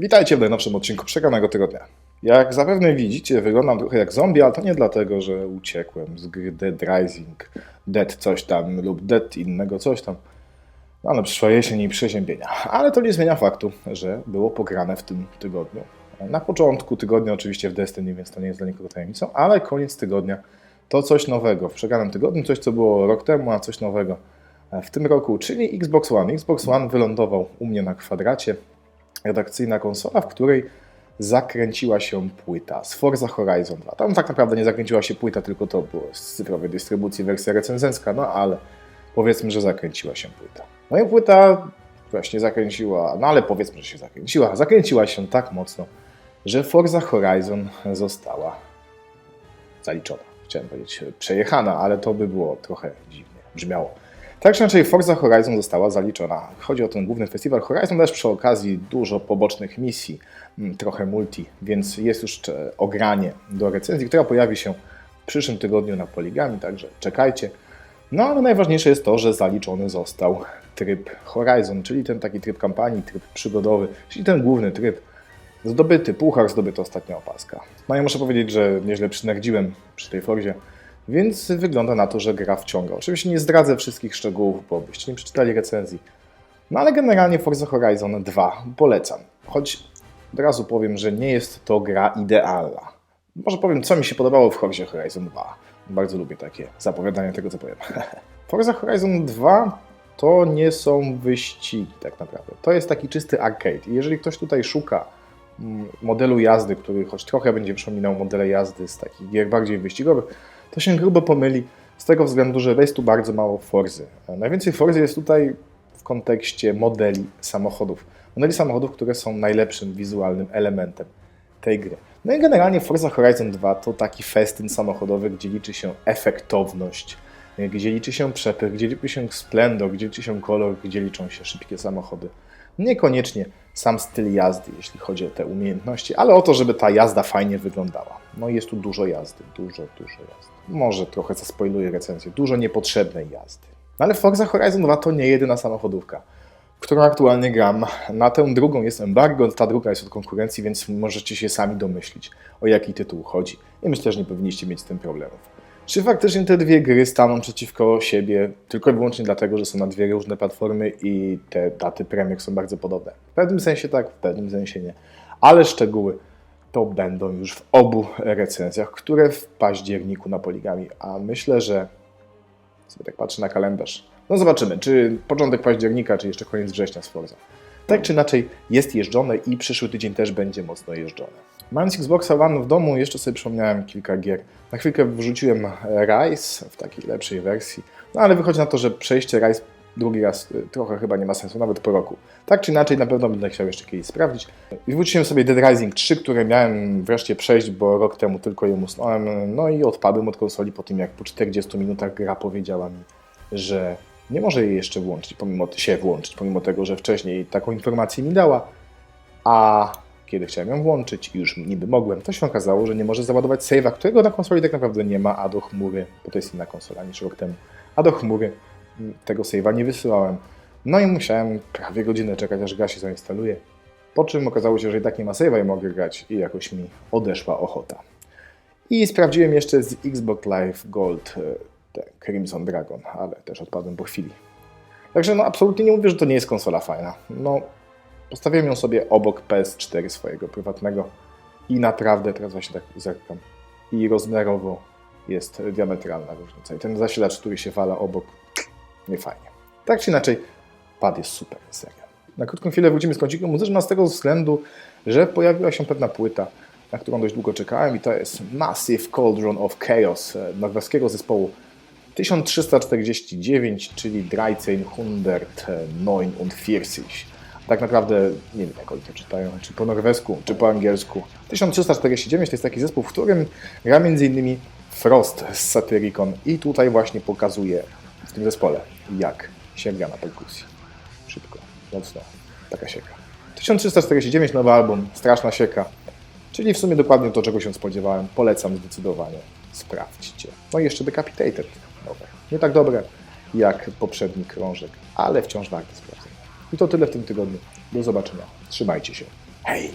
Witajcie w najnowszym odcinku Przegranego Tygodnia. Jak zapewne widzicie, wyglądam trochę jak zombie, ale to nie dlatego, że uciekłem z gry Dead Rising, Dead coś tam lub Dead innego coś tam. No ale przyszła jesień i przeziębienia. Ale to nie zmienia faktu, że było pograne w tym tygodniu. Na początku tygodnia oczywiście w Destiny, więc to nie jest dla nikogo tajemnicą, ale koniec tygodnia to coś nowego. W przegranym tygodniu coś, co było rok temu, a coś nowego w tym roku, czyli Xbox One. Xbox One wylądował u mnie na kwadracie. Redakcyjna konsola, w której zakręciła się płyta z Forza Horizon 2. Tam tak naprawdę nie zakręciła się płyta, tylko to było z cyfrowej dystrybucji wersja recenzencka, no ale powiedzmy, że zakręciła się płyta. No i płyta właśnie zakręciła, no ale powiedzmy, że się zakręciła. Zakręciła się tak mocno, że Forza Horizon została zaliczona. Chciałem powiedzieć przejechana, ale to by było trochę dziwnie brzmiało. Tak czy inaczej Forza Horizon została zaliczona. Chodzi o ten główny festiwal Horizon, też przy okazji dużo pobocznych misji, mm, trochę multi, więc jest już e, ogranie do recenzji, która pojawi się w przyszłym tygodniu na Poligami, także czekajcie. No ale najważniejsze jest to, że zaliczony został tryb Horizon, czyli ten taki tryb kampanii, tryb przygodowy, czyli ten główny tryb. Zdobyty puchar, zdobyta ostatnia opaska. No i muszę powiedzieć, że nieźle przynardziłem przy tej Forzie. Więc wygląda na to, że gra wciąga. Oczywiście nie zdradzę wszystkich szczegółów, bo byście nie przeczytali recenzji. No ale generalnie Forza Horizon 2 polecam. Choć od razu powiem, że nie jest to gra idealna. Może powiem, co mi się podobało w Forza Horizon 2. Bardzo lubię takie zapowiadania tego, co powiem. Forza Horizon 2 to nie są wyścigi tak naprawdę. To jest taki czysty arcade. I jeżeli ktoś tutaj szuka mm, modelu jazdy, który choć trochę będzie przypominał modele jazdy z takich gier bardziej wyścigowych, to się grubo pomyli z tego względu, że jest tu bardzo mało Forzy. Najwięcej Forzy jest tutaj w kontekście modeli samochodów. Modeli samochodów, które są najlepszym wizualnym elementem tej gry. No i generalnie Forza Horizon 2 to taki festyn samochodowy, gdzie liczy się efektowność, gdzie liczy się przepych, gdzie liczy się splendor, gdzie liczy się kolor, gdzie liczą się szybkie samochody. Niekoniecznie sam styl jazdy, jeśli chodzi o te umiejętności, ale o to, żeby ta jazda fajnie wyglądała. No i jest tu dużo jazdy, dużo, dużo jazdy. Może trochę zaspoiluję recenzję, dużo niepotrzebnej jazdy. No ale Forza Horizon 2 to nie jedyna samochodówka, którą aktualnie gram. Na tę drugą jest embargo, ta druga jest od konkurencji, więc możecie się sami domyślić, o jaki tytuł chodzi. I myślę, że nie powinniście mieć z tym problemów. Czy faktycznie te dwie gry staną przeciwko siebie tylko i wyłącznie dlatego, że są na dwie różne platformy i te daty premier są bardzo podobne? W pewnym sensie tak, w pewnym sensie nie. Ale szczegóły to będą już w obu recenzjach, które w październiku na Poligami. A myślę, że sobie tak patrzę na kalendarz. No zobaczymy, czy początek października, czy jeszcze koniec września z Forza. Tak czy inaczej jest jeżdżone i przyszły tydzień też będzie mocno jeżdżone. Mając Xboxa One w domu, jeszcze sobie przypomniałem kilka gier. Na chwilkę wrzuciłem Rise w takiej lepszej wersji, no ale wychodzi na to, że przejście Rise drugi raz y, trochę chyba nie ma sensu, nawet po roku. Tak czy inaczej, na pewno będę chciał jeszcze kiedyś sprawdzić. I wróciłem sobie Dead Rising 3, które miałem wreszcie przejść, bo rok temu tylko je musnąłem. No i odpadłem od konsoli po tym, jak po 40 minutach gra powiedziała mi, że nie może jej jeszcze włączyć, pomimo się włączyć, pomimo tego, że wcześniej taką informację mi dała. A kiedy chciałem ją włączyć i już niby mogłem, to się okazało, że nie może załadować save'a, którego na konsoli tak naprawdę nie ma, a do chmury, bo to jest inna konsola niż rok temu, a do chmury tego save'a nie wysyłałem. No i musiałem prawie godzinę czekać, aż gra się zainstaluje. Po czym okazało się, że i tak nie ma save'a i mogę grać i jakoś mi odeszła ochota. I sprawdziłem jeszcze z Xbox Live Gold e, Crimson Dragon, ale też odpadłem po chwili. Także no absolutnie nie mówię, że to nie jest konsola fajna. No Postawiłem ją sobie obok PS4 swojego prywatnego i naprawdę, teraz właśnie tak zerkam, i rozmiarowo jest diametralna różnica. I ten zasilacz, który się wala obok, nie fajnie. Tak czy inaczej, pad jest super, serio. Na krótką chwilę wrócimy z kącikiem muzycznym z tego względu, że pojawiła się pewna płyta, na którą dość długo czekałem i to jest Massive Cauldron of Chaos e, norweskiego zespołu 1349, czyli Dreizehnhundert Neun und Vierzig tak naprawdę nie wiem, jak oni to czytają, czy po norwesku, czy po angielsku. 1349 to jest taki zespół, w którym gra m.in. Frost z Satyricon i tutaj właśnie pokazuje w tym zespole, jak się gra na perkusji. Szybko, mocno, taka sieka. 1349, nowy album, straszna sieka, czyli w sumie dokładnie to, czego się spodziewałem. Polecam zdecydowanie, sprawdźcie. No i jeszcze Decapitated nowe. Nie tak dobre jak poprzedni krążek, ale wciąż warte sprawdzenia. I to tyle w tym tygodniu. Do zobaczenia. Trzymajcie się. Hej!